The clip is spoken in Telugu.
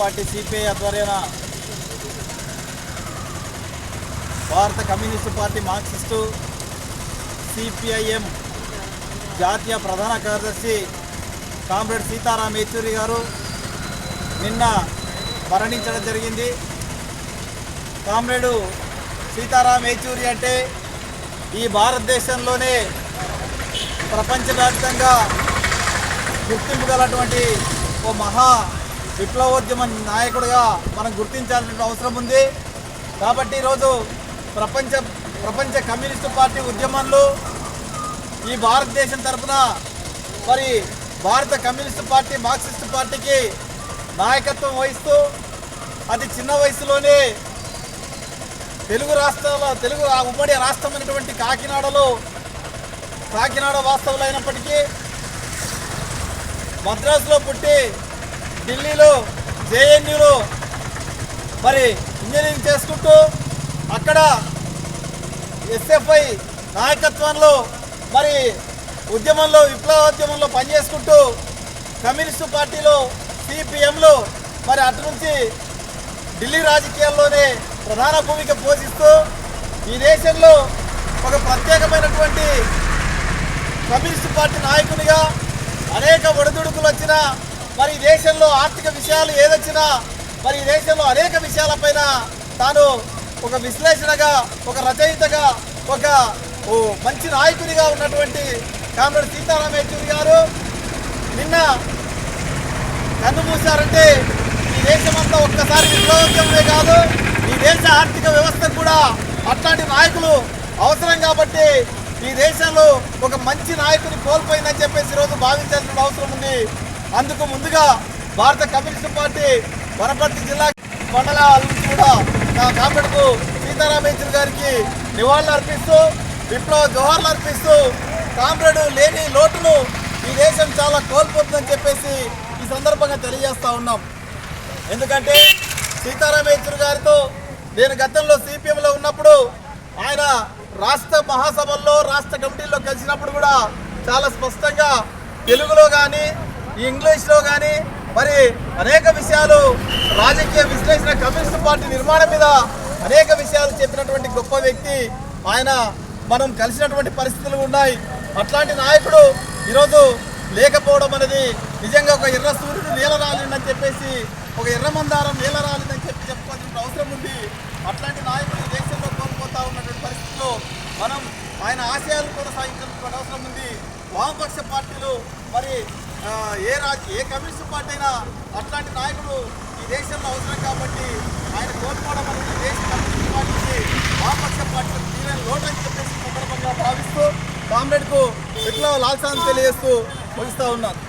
పార్టీ సిపిఐ ఆధ్వర్యాన భారత కమ్యూనిస్టు పార్టీ మార్క్సిస్టు సిపిఐఎం జాతీయ ప్రధాన కార్యదర్శి కామ్రేడ్ సీతారాం యేచూరి గారు నిన్న మరణించడం జరిగింది. కామ్రేడు సీతారాం యేచూరి అంటే ఈ భారతదేశంలోనే ప్రపంచవ్యాప్తంగా గుర్తింపు గలటువంటి ఓ మహా విప్లవోద్యమ నాయకుడిగా మనం గుర్తించాల్సిన అవసరం ఉంది. కాబట్టి ఈరోజు ప్రపంచ ప్రపంచ కమ్యూనిస్టు పార్టీ ఉద్యమంలో ఈ భారతదేశం తరఫున మరి భారత కమ్యూనిస్టు పార్టీ మార్క్సిస్టు పార్టీకి నాయకత్వం వహిస్తూ అది చిన్న వయసులోనే తెలుగు రాష్ట్రాల తెలుగు ఉమ్మడి రాష్ట్రమైనటువంటి కాకినాడలో కాకినాడ వాస్తవులైనప్పటికీ మద్రాసులో పుట్టి ఢిల్లీలో జేఎన్యూలో మరి ఇంజనీరింగ్ చేసుకుంటూ అక్కడ ఎస్ఎఫ్ఐ నాయకత్వంలో మరి ఉద్యమంలో విప్లవోద్యమంలో పనిచేసుకుంటూ కమ్యూనిస్టు పార్టీలో సిపిఎంలో మరి అటు నుంచి ఢిల్లీ రాజకీయాల్లోనే ప్రధాన భూమిక పోషిస్తూ ఈ దేశంలో ఒక ప్రత్యేకమైనటువంటి కమ్యూనిస్టు పార్టీ నాయకునిగా అనేక ఒడిదుడుకులు వచ్చినా మరి దేశంలో ఆర్థిక విషయాలు ఏదొచ్చినా మరి దేశంలో అనేక విషయాలపైన తాను ఒక విశ్లేషణగా ఒక రచయితగా ఒక మంచి నాయకునిగా ఉన్నటువంటి కామ్రేడ్ సీతారాం యేచూరి గారు నిన్న కన్ను మూశారంటే ఈ దేశమంతా ఒక్కసారి నిరోధ్యమే కాదు ఈ దేశ ఆర్థిక వ్యవస్థ కూడా అట్లాంటి నాయకులు అవసరం కాబట్టి ఈ దేశంలో ఒక మంచి నాయకుని కోల్పోయిందని చెప్పేసి ఈరోజు భావించాల్సిన అవసరం ఉంది. అందుకు ముందుగా భారత కమ్యూనిస్ట్ పార్టీ వనపర్తి జిల్లా మండలాల నుంచి కూడా నా కామెడకు సీతారాం గారికి నివాళులు అర్పిస్తూ విప్లవ జోహార్లు అర్పిస్తూ కామ్రేడు లేని లోటును ఈ దేశం చాలా కోల్పోతుందని చెప్పేసి ఈ సందర్భంగా తెలియజేస్తూ ఉన్నాం. ఎందుకంటే సీతారాం గారితో నేను గతంలో సిపిఎంలో ఉన్నప్పుడు ఆయన రాష్ట్ర మహాసభల్లో రాష్ట్ర కమిటీల్లో కలిసినప్పుడు కూడా చాలా స్పష్టంగా తెలుగులో కానీ ఇంగ్లీష్లో కానీ మరి అనేక విషయాలు రాజకీయ విశ్లేషణ కమ్యూనిస్ట్ పార్టీ నిర్మాణం మీద అనేక విషయాలు చెప్పినటువంటి గొప్ప వ్యక్తి. ఆయన మనం కలిసినటువంటి పరిస్థితులు ఉన్నాయి. అట్లాంటి నాయకుడు ఈరోజు లేకపోవడం అనేది నిజంగా ఒక ఎర్ర సూర్యుడు నీల రాలిందని చెప్పేసి ఒక ఎర్ర మందారం నీల రాలిందని చెప్పి చెప్పుకోవాల్సిన అవసరం ఉంది. అట్లాంటి నాయకుడు దేశంలో కోల్పోతా ఉన్నటువంటి పరిస్థితుల్లో మనం ఆయన ఆశయాలు కొనసాగించాల్సిన అవసరం ఉంది. వామపక్ష పార్టీలు మరి ఏ రాజ్య ఏ కమ్యూనిస్ట్ పార్టీ అయినా అట్లాంటి నాయకుడు ఈ దేశంలో అవసరం కాబట్టి ఆయన కోల్పోవడం అనేది దేశ కమ్యూనిస్ట్ పార్టీకి వామపక్ష పార్టీలకు తీరని లోటు అని చెప్పేసి సందర్భంగా భావిస్తూ కామ్రేడ్కు విప్లవ లాల్సాన్ని తెలియజేస్తూ ముగిస్తూ ఉన్నాను.